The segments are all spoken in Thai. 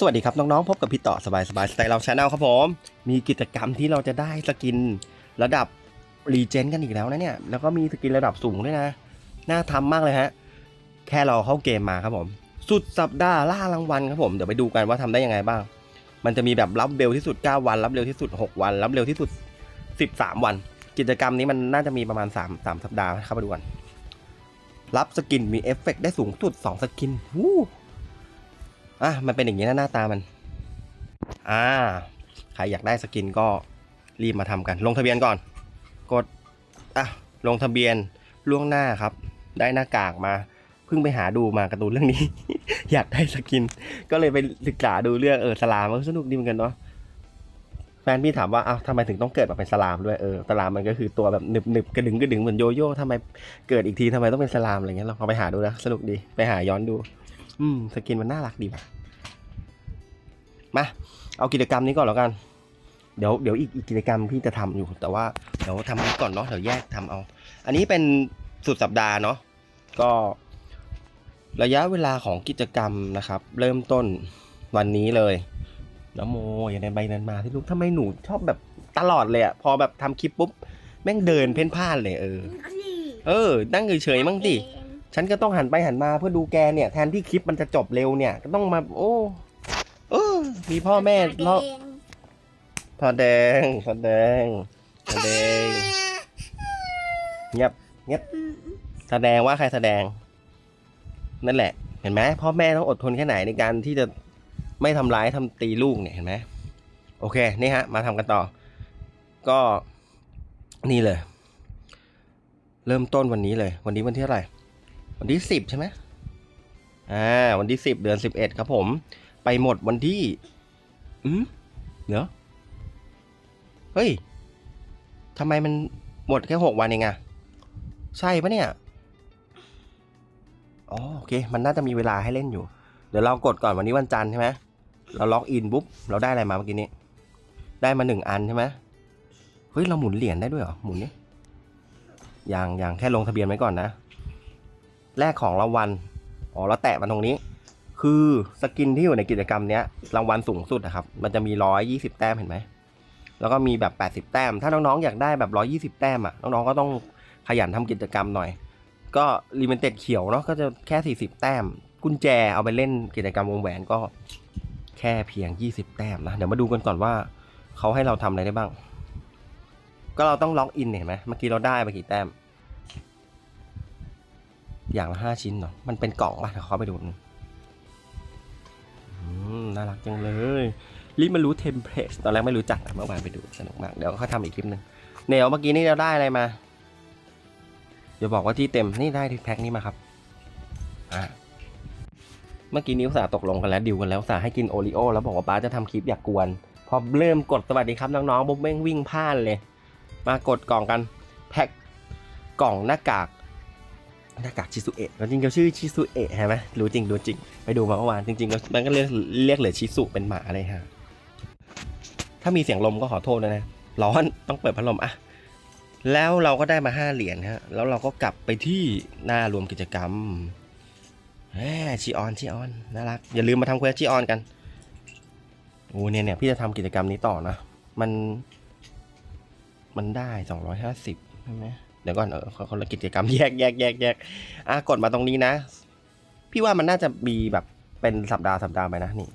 สวัสดีครับ น้อง ๆ พบกับพี่ต่อสบายสบายสไตล์เราชาแนลครับผม มีกิจกรรมที่เราจะได้สกินระดับรีเจนกันอีกแล้วนะเนี่ย แล้วก็มีสกินระดับสูงด้วยนะ น่าทำมากเลยฮะ แค่เราเข้าเกมมาครับผม สุดสัปดาห์ล่ารางวัลครับผม เดี๋ยวไปดูกันว่าทำได้ยังไงบ้าง มันจะมีแบบรับเร็วที่สุด 9 วัน รับเร็วที่สุด 6 วัน รับเร็วที่สุด 13 วัน กิจกรรมนี้มันน่าจะมีประมาณ 3 3 สัปดาห์เข้ามาดูกัน รับสกินมีเอฟเฟกต์ได้สูงสุด 2 สกินวู้ อะมันเป็นอย่างนี้นะหน้าตามัน อ่า ใครอยากได้สกินก็รีบมาทำกัน ลงทะเบียนก่อน กด อะ ลงทะเบียนล่วงหน้าครับ ได้หน้ากากมา เพิ่งไปหาดูมาการ์ตูนเรื่องนี้ อยากได้สกิน ก็เลยไปศึกษาดูเรื่องเออสลามมันสนุกดีเหมือนกันเนาะ แฟนพี่ถามว่าอ้าวทำไมถึงต้องเกิดมาเป็นสลามด้วย เออ สลามมันก็คือตัวแบบหนึบหนึบกระดึงกระดึงเหมือนโยโย่ทำไมเกิดอีกทีทำไมต้องเป็นสลามอะไรเงี้ยเราเอาไปหาดูนะ สนุกดี ไปหาย้อนดู อืมสกินมันน่ารักดีว่ะมาเอากิจกรรมนี้ก่อนแล้วกัน เดี๋ยวเดี๋ยวอีกอีกกิจกรรมพี่จะทำอยู่ แต่ว่าเดี๋ยวทำนี้ก่อนเนาะเดี๋ยวแยกทำเอา อันนี้เป็นสุดสัปดาห์เนาะก็ระยะเวลาของกิจกรรมนะครับ เริ่มต้นวันนี้เลยน้องโมอย่าในใบนั้นมาที่ลูกทำไมหนูชอบแบบตลอดเลยอะพอแบบทำคลิปปุ๊บแม่งเดินเพ่นพ่านเลยเออ เออนั่งเฉยๆมั่งดิ ฉันก็ต้องหันไปหันมาเพื่อดูแกเนี่ยแทนที่คลิปมันจะจบเร็วเนี่ย ก็ต้องมา โอ้เออมีพ่อแม่เลาะพอแดงพอแดงพอแดงเงียบเงียบแสดงว่าใครแสดง นั่นแหละ เห็นไหมพ่อแม่ต้องอดทนแค่ไหนในการที่จะไม่ทำร้ายทำตีลูกเนี่ยเห็นไหมโอเคนี่ฮะ มาทำกันต่อ ก็นี่เลย เริ่มต้นวันนี้เลย วันนี้วันที่เท่าไหร่ วันที่สิบใช่ไหมอ่าวันที่สิบเดือนสิบเอ็ดครับผม ไปหมดวันที่อืมเดี๋ยวเฮ้ยทำไมมันหมดแค่หกวันเองอะใช่ปะเนี่ยอ๋อโอเค มันน่าจะมีเวลาให้เล่นอยู่ เดี๋ยวเรากดก่อนวันนี้วันจันทร์ใช่ไหมเราล็อกอินปุ๊บเราได้อะไรมาเมื่อกี้นี้ ได้มาหนึ่งอันใช่ไหมเฮ้ย เราหมุนเหรียญได้ด้วยเหรอ หมุนนี่อย่างอย่างแค่ลงทะเบียนไว้ก่อนนะ แรกของรางวัลอ๋อแล้วแตะมันตรงนี้ คือสกินที่อยู่ในกิจกรรมเนี้ยรางวัลสูงสุดนะครับ มันจะมีร้อยยี่สิบแต้มเห็นไหมแล้วก็มีแบบแปดสิบแต้ม ถ้าน้องๆ อยากได้แบบร้อยี่สิบแต้มอะ น้องๆ ก็ต้องขยันทำกิจกรรมหน่อย ก็ลิมิเต็ดเขียวเนาะ ก็จะแค่สี่สิบแต้ม กุญแจเอาไปเล่นกิจกรรมวงแหวนก็แค่เพียงยี่สิบแต้มนะ เดี๋ยวมาดูกันก่อนว่าเขาให้เราทำอะไรได้บ้าง ก็เราต้องล็อกอินเห็นไหมเมื่อกี้เราได้ไปกี่แต้ม อย่างละห้าชิ้นเนาะมันเป็นกล่องป่ะเขาไปดูน่ารักจังเลยรีบมารู้เทมเพลตตอนแรกไม่รู้จักเมื่อวานไปดูสนุกมาก เดี๋ยวเขาทำอีกคลิปหนึ่งเนยวเมื่อกี้นี่เราได้อะไรมาเดี๋ยวบอกว่าที่เต็มนี่ได้ที่แพ็คนี้มาครับอ่าเมื่อกี้นิ้วสาห์ตกลงกันแล้วดิวกันแล้วสาห์ให้กินโอริโอแล้วบอกว่าป้าจะทำคลิปอยากกวน พอเริ่มกดสวัสดีครับน้องๆบุ๊บเม่งวิ่งพล่านเลย มากดกล่องกันแพ็คกล่องหน้ากาก หน้ากากชิซุเอะจริงเขาชื่อชิซุเอะใช่ไหมรู้จริงรู้จริง ไปดูมาเมื่อวานจริงๆมันก็เรียกเรียกเหลือชิซุเป็นหมาเลยฮะ ถ้ามีเสียงลมก็ขอโทษนะ ร้อนต้องเปิดพัดลมอะ แล้วเราก็ได้มาห้าเหรียญฮะ แล้วเราก็กลับไปที่หน้ารวมกิจกรรมแหมชีออนชีออนน่ารัก อย่าลืมมาทำเควสชีออนกันโอ้เนี่ยเนี่ยพี่จะทำกิจกรรมนี้ต่อนะ มัน มันได้สองร้อยห้าสิบใช่ไหม ดี๋ยวก่อนเออคนละกิจกรรมแยกแยกแยกแยกอะกดมาตรงนี้นะ พี่ว่ามันน่าจะมีแบบเป็นสัปดาห์สัปดาห์ไปนะนี่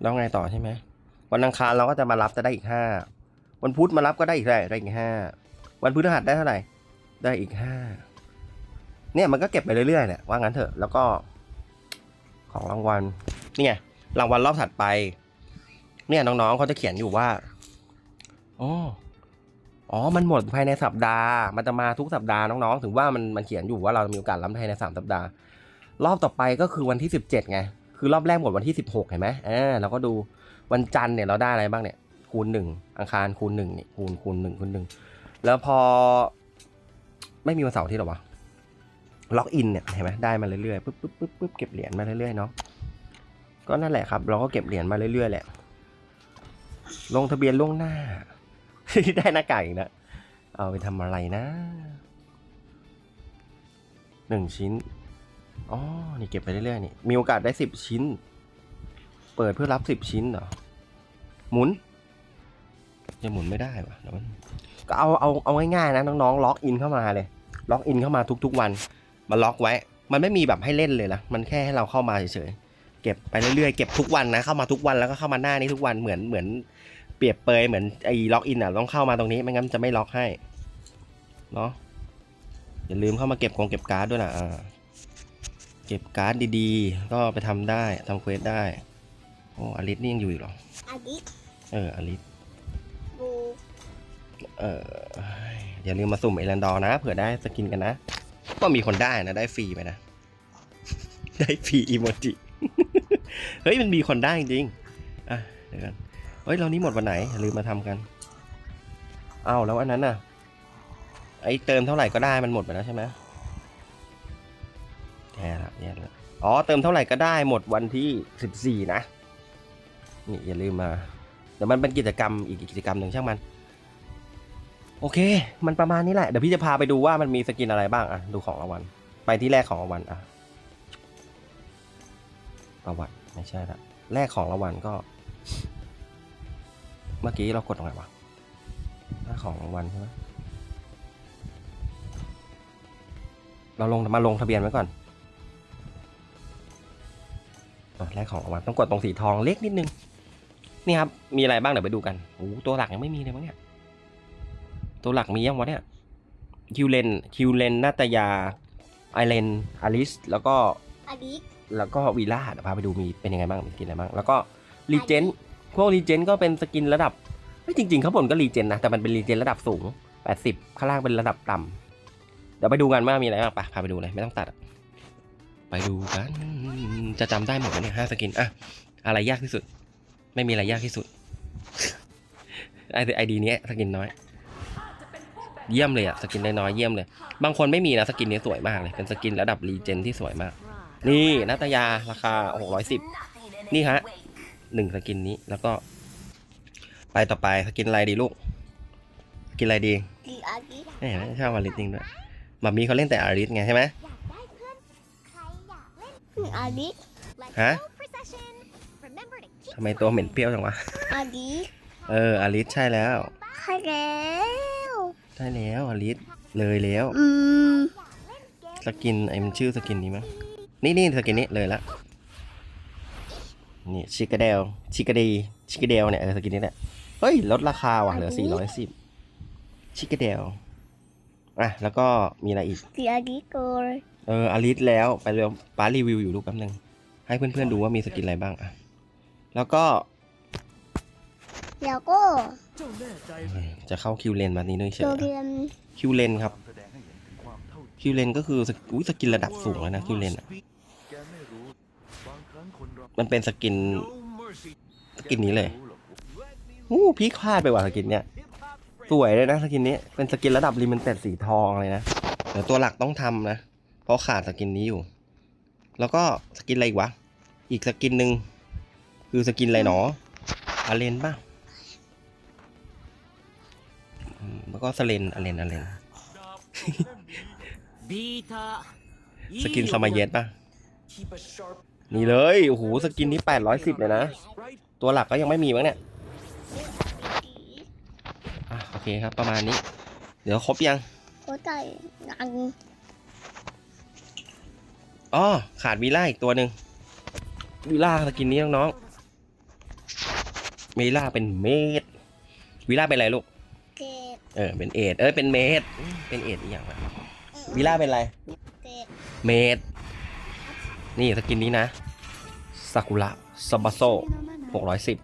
แล้วไงต่อใช่ไหมวันอังคารเราก็จะมารับจะได้อีกห้าวันพุธมารับก็ได้อีกไรได้อีกห้าวันพฤหัสได้เท่าไหร่ ได้อีกห้าเนี่ยมันก็เก็บไปเรื่อยๆแหละว่างั้นเถอะแล้วก็ ของรางวัลนี่ไงรางวัลรอบถัดไป เนี่ยน้องๆเขาจะเขียนอยู่ว่า อ๋ออ๋อ มันหมดภายในสัปดาห์ มันจะมาทุกสัปดาห์น้องๆ ถึงว่ามันมันเขียนอยู่ว่าเรามีโอกาสรับภายในสามสัปดาห์ รอบต่อไปก็คือวันที่สิบเจ็ดไง คือรอบแรกหมดวันที่สิบหกเห็นไหมเออเราก็ดูวันจันทร์เนี่ยเราได้อะไรบ้างเนี่ย คูณหนึ่งอังคารคูณหนึ่งเนี่ยคูณคูณหนึ่งคูณหนึ่งแล้วพอ ไม่มีวันเสาร์ที่หรอวะ ล็อกอินเนี่ยเห็นไหมได้มาเรื่อยๆปุ๊บปุ๊บปุ๊บปุ๊บเก็บเหรียญมาเรื่อยๆเนาะ ก็นั่นแหละครับ เราก็เก็บเหรียญมาเรื่อยๆแหละ ลงทะเบียนล่วงหน้า ได้หน้ากากอีกนะเอาไปทำอะไรนะหนึ่งชิ้น อ๋อ นี่เก็บไปเรื่อยๆนี่ มีโอกาสได้สิบชิ้น เปิดเพื่อรับสิบชิ้นเหรอ หมุน จะหมุนไม่ได้วะเดี๋ยวมันก็เอาเอาเอาง่ายๆนะน้องๆ ล็อกอินเข้ามาเลย ล็อกอินเข้ามาทุกๆวัน มาล็อกไว้ มันไม่มีแบบให้เล่นเลยนะ มันแค่ให้เราเข้ามาเฉยๆ เก็บไปเรื่อยๆ เก็บทุกวันนะ เข้ามาทุกวันแล้วก็เข้ามาหน้านี้ทุกวัน เหมือนเหมือน เปรียบเปยเหมือนไอ้ล็อกอินอะต้องเข้ามาตรงนี้ไม่งั้นมันจะไม่ล็อกให้เนาะอย่าลืมเข้ามาเก็บของเก็บการ์ดด้วยนะอ่าเก็บการ์ดดีๆ ก็ไปทำได้ทำเควสได้โอ้อลิสนี่ยังอยู่อีกเหรออาดิสเอออลิสบูเอออย่าลืมมาสุ่มเอรันดอร์นะเผื่อได้สกินกันนะ ก็มีคนได้นะได้ฟรีไปนะ ได้ฟรีอีโมจิเฮ้ยมันมีคนได้จริงๆอะเดี๋ยวกัน เฮ้ยเรานี้หมดวันไหนอย่าลืมมาทำกัน เอาแล้วอันนั้นน่ะ ไอเติมเท่าไหร่ก็ได้มันหมดไปแล้วใช่ไหมแย่ละแย่ละอ๋อเติมเท่าไหร่ก็ได้หมดวันที่สิบสี่นะนี่อย่าลืมมาเดี๋ยวมันเป็นกิจกรรมอีกกิจกรรมหนึ่งช่างมัน โอเค มันประมาณนี้แหละเดี๋ยวพี่จะพาไปดูว่ามันมีสกินอะไรบ้างอะดูของรางวัลไปที่แรกของรางวัลอะประวัติไม่ใช่ละแรกของรางวัลก็ เมื่อกี้เรากดตรงไหนวะหน้าของรางวัลใช่ไหมเราลงมาลงทะเบียนไว้ก่อนอะแรกของรางวัลต้องกดตรงสีทองเล็กนิดนึง นี่ครับ มีอะไรบ้างเดี๋ยวไปดูกันโอ้โหตัวหลักยังไม่มีเลยมั้งเนี่ย ตัวหลักมียังวะเนี่ย คิวเลน คิวเลนนาตยา ไอเลน อลิส แล้วก็อาดิสแล้วก็วีล่าเดี๋ยวพาไปดูมีเป็นยังไงบ้าง มีสกินอะไรบ้าง แล้วก็รีเจน พวกรีเจนก็เป็นสกินระดับ ไม่จริงๆข้างบนก็รีเจนนะ แต่มันเป็นรีเจนระดับสูง 80 ข้างล่างเป็นระดับต่ำเดี๋ยวไปดูกันว่ามีอะไรบ้างไปะพาไปดูเลยไม่ต้องตัด ไปดูกัน จะจำได้หมดไหมเนี่ยห้าสกินอะอะไรยากที่สุด ไม่มีอะไรยากที่สุดไอไอดีนี้สกินน้อย เยี่ยมเลยอะสกินน้อยเยี่ยมเลย บางคนไม่มีนะสกินนี้สวยมากเลยเป็นสกินระดับรีเจนที่สวยมาก นี่นาตยาราคา610นี่ฮะ หนึ่งสกินนี้ แล้วก็ ไปต่อไปสกินอะไรดีลูกสกินอะไรดีดีอาดิสแหมชอบอาริสจริงด้วยมามีเขาเล่นแต่อาริสไงใช่ไหมอาดิสฮะทำไมตัวเหม็นเปรี้ยวจังวะอาดิสเอออาริสใช่แล้วใช่แล้วใช่แล้วอาริสเลยแล้วอืมสกินไอ้มันชื่อสกินนี้มั้งนี่นี่สกินนี้เลยละ นี่ชิกาเดลชิกาดีชิกาเดลเนี่ยเออสกินนี้แหละเฮ้ย ลดราคาว่ะเหลือ 410 ชิกาเดลอะ แล้วก็มีอะไรอีกดีอาดิสโกลเอออาริสแล้วไปเร็วป้ารีวิวอยู่ลูกแป๊บนึง ให้เพื่อนๆดูว่ามีสกินอะไรบ้างอะ แล้วก็ แล้วก็เอ้ยจะเข้าคิวเลนมานี้ด้วยเฉโรยเรียนคิวเลนครับ คิวเลนก็คือสกอุ้ยสกินระดับสูงแล้วนะคิวเลนอะ มันเป็นสกิน สกินนี้เลยอู้พี่คลาดไปว่ะสกินเนี้ยสวยเลยนะสกินนี้ เป็นสกินระดับลิมิเต็ดสีทองเลยนะเดี๋ยวตัวหลักต้องทำนะ เพราะขาดสกินนี้อยู่ แล้วก็สกินอะไรอีกวะ อีกสกินหนึ่งคือสกินอะไรหนออาเลนป่ะอืมแล้วก็สเลนอาเลนอาเลนสกินสมาเยสป่ะ นี่เลยโอ้โหสกินนี้810เลยนะ ตัวหลักก็ยังไม่มีมั้งเนี่ยอะโอเคครับประมาณนี้ เดี๋ยวครบยังโคใจยังอ๋อขาดวีล่าอีกตัวหนึ่งวีล่าสกินนี้น้องๆวีล่าเป็นเมดวีล่าเป็นอะไรลูกเกตเออเป็นเอดเออเป็นเมดเป็นเอดอีกอย่างวะวีล่าเป็นอะไรเกตเมด นี่สกินนี้นะซากุระซาบาโซหกร้อยสิบ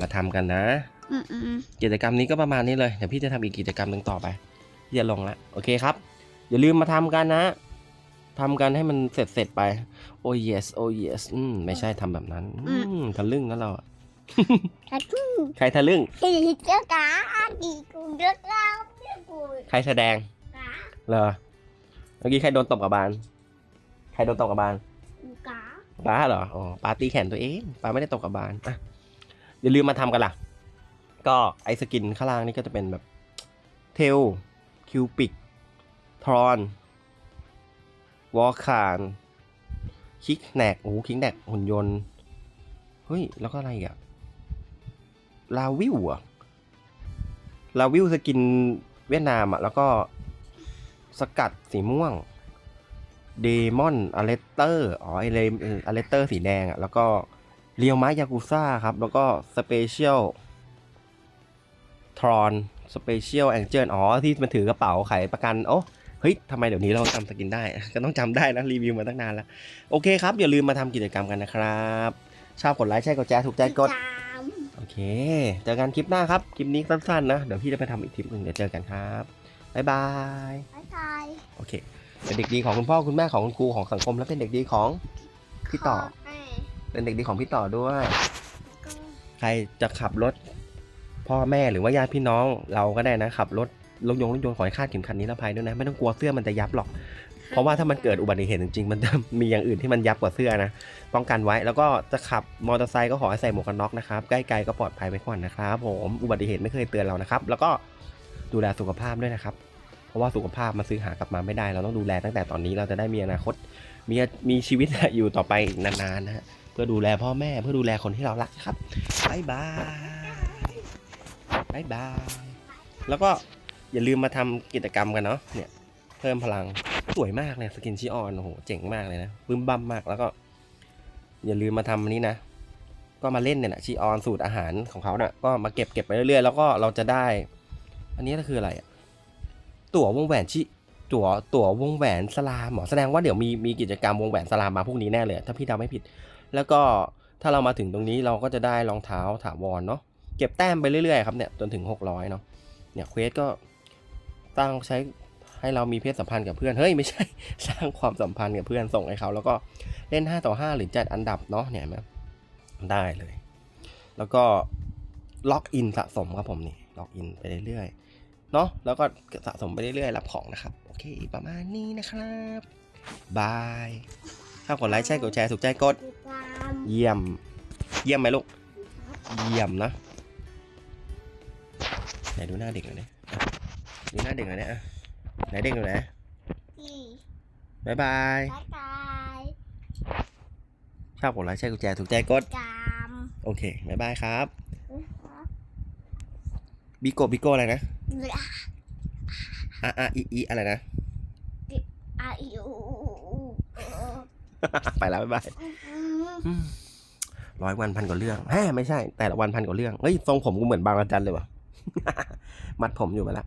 มาทำกันนะอืมอืมกิจกรรมนี้ก็ประมาณนี้เลย เดี๋ยวพี่จะทำอีกกิจกรรมหนึ่งต่อไปที่จะลงละโอเคครับ อย่าลืมมาทำกันนะทำกันให้มันเสร็จเสร็จๆไป โอ้ yes โอ้ yes อืมไม่ใช่ทำแบบนั้นอืมทะลึ่งกันเราอะกระทุ่งใครทะลึ่งตีเจ้ากาดีกูเลือกเล่าเลือกกูใครแสดงกาเหรอ เมื่อกี้ใครโดนตบกับบาน ใครโดนตบกับบานกาป้าเหรอ อ๋อป้าตีแขนตัวเองป้าไม่ได้ตกกับบานอะอย่าลืมมาทำกันล่ะ ก็ไอสกินข้างล่างนี่ก็จะเป็นแบบ เทล คิวปิก ทรอน วอลคาน คิกแนกโอ้คิกแนกหุ่นยนต์ เฮ้ย แล้วก็อะไรอีกอะลาวิวอะลาวิวสกินเวียดนามอะแล้วก็ สกัดสีม่วงเดมอนอเลสเตอร์อ๋อไอเลอเลสเตอร์สีแดงอะแล้วก็เรียวมายากุซ่าครับ แล้วก็สเปเชียลทรอนสเปเชียลแองเจิลอ๋อ ที่มันถือกระเป๋าขายประกัน โอ้เฮ้ยทำไมเดี๋ยวนี้เราจำสกินได้ ก็ต้องจำได้นะ รีวิวมาตั้งนานแล้ว โอเคครับ อย่าลืมมาทำกิจกรรมกันนะครับ ชอบกดไลค์ใช่กดแชร์ถูกใจกดตามโอเค เจอกันคลิปหน้าครับ คลิปนี้สั้นๆนะ เดี๋ยวพี่จะไปทำอีกคลิปหนึ่งเดี๋ยวเจอกันครับ บ๊ายบายบ๊ายบายโอเค เป็นเด็กดีของคุณพ่อคุณแม่ของคุณครูของสังคมและเป็นเด็กดีของพี่ต่อขแม่เป็นเด็กดีของพี่ต่อด้วยแล้วก็ใครจะขับรถ พ่อแม่หรือว่าญาติพี่น้องเราก็ได้นะขับรถรถยนต์รถยนต์ขอให้คาดเข็มขัดนิรภัยด้วยนะไม่ต้องกลัวเสื้อมันจะยับหรอก เพราะว่าถ้ามันเกิดอุบัติเหตุจริงๆมันจะมีอย่างอื่นที่มันยับกว่าเสื้อนะป้องกันไว้แล้วก็จะขับมอเตอร์ไซค์ก็ขอให้ใส่หมวกกันน็อกนะครับใกล้ๆก็ปลอดภัยไว้ก่อนนะครับ ผมอุบัติเหตุไม่เคยเตือนเรานะครับ แล้วก็ ดูแลสุขภาพด้วยนะครับ เพราะว่าสุขภาพมาซื้อหากลับมาไม่ได้ เราต้องดูแลตั้งแต่ตอนนี้เราจะได้มีอนาคต มีมีชีวิตอยู่ต่อไปอีกนานๆนะฮะเพื่อดูแลพ่อแม่เพื่อดูแลคนที่เรารักครับบายบายบายบายแล้วก็อย่าลืมมาทำกิจกรรมกันเนาะเนี่ยเพิ่มพลังสวยมากเลยสกินชิออนโอ้โหเจ๋งมากเลยนะบึ้มบั้มมากแล้วก็ อย่าลืมมาทำอันนี้นะ ก็มาเล่นเนี่ยแหละชิออนสูตรอาหารของเขาเนี่ยก็มาเก็บเก็บไปเรื่อยๆ แล้วก็เราจะได้ อันนี้ก็คืออะไรอะตั๋ววงแหวนชิตั๋วตั๋ววงแหวนสลามหรอแสดงว่าเดี๋ยวมีมีกิจกรรมวงแหวนสลามมาพวกนี้แน่เลย ถ้าพี่เดาไม่ผิด แล้วก็ถ้าเรามาถึงตรงนี้เราก็จะได้รองเท้าถาวรเนาะเก็บแต้มไปเรื่อยๆครับเนี่ยจนถึง 600เนาะเนี่ยเควสก็ตั้งใช้ให้เรามีเพศสัมพันธ์กับเพื่อนเฮ้ยไม่ใช่สร้างความสัมพันธ์กับเพื่อนส่งให้เขา แล้วก็เล่น 5 ต่อ 5 หรือจัดอันดับเนาะเนี่ยไหมได้เลย แล้วก็ ล็อกอินสะสมครับผมนี่ล็อกอินไปเรื่อยๆเนาะแล้วก็สะสมไปเรื่อยๆรับของนะครับ โอเค ประมาณนี้นะครับบายถ้ากดไลค์ใช่กดแชร์ถูกใจกดติดตามเยี่ยม เยี่ยมไหมลูก เยี่ยมนะไหนดูหน้าเด็กหน่อยดิอะดูหน้าเด็กหน่อยนะอะไหนเด็กหน่อยนะที่บ๊ายบายบ๊ายบายชอบกดไลค์ใช่กุญแจถูกใจกดตามโอเคบ๊ายบายครับนะครับ บิโกบิโกอะไรนะเวลาอะอะอีอีอะไรนะอายุไปแล้วบ๊ายบายอืมร้อยวันพันกว่าเรื่องแฮ่ไม่ใช่ แต่ละวันพันกว่าเรื่องเฮ้ยทรงผมกูเหมือนบางระจันเลยว่ะมัดผมอยู่มาละ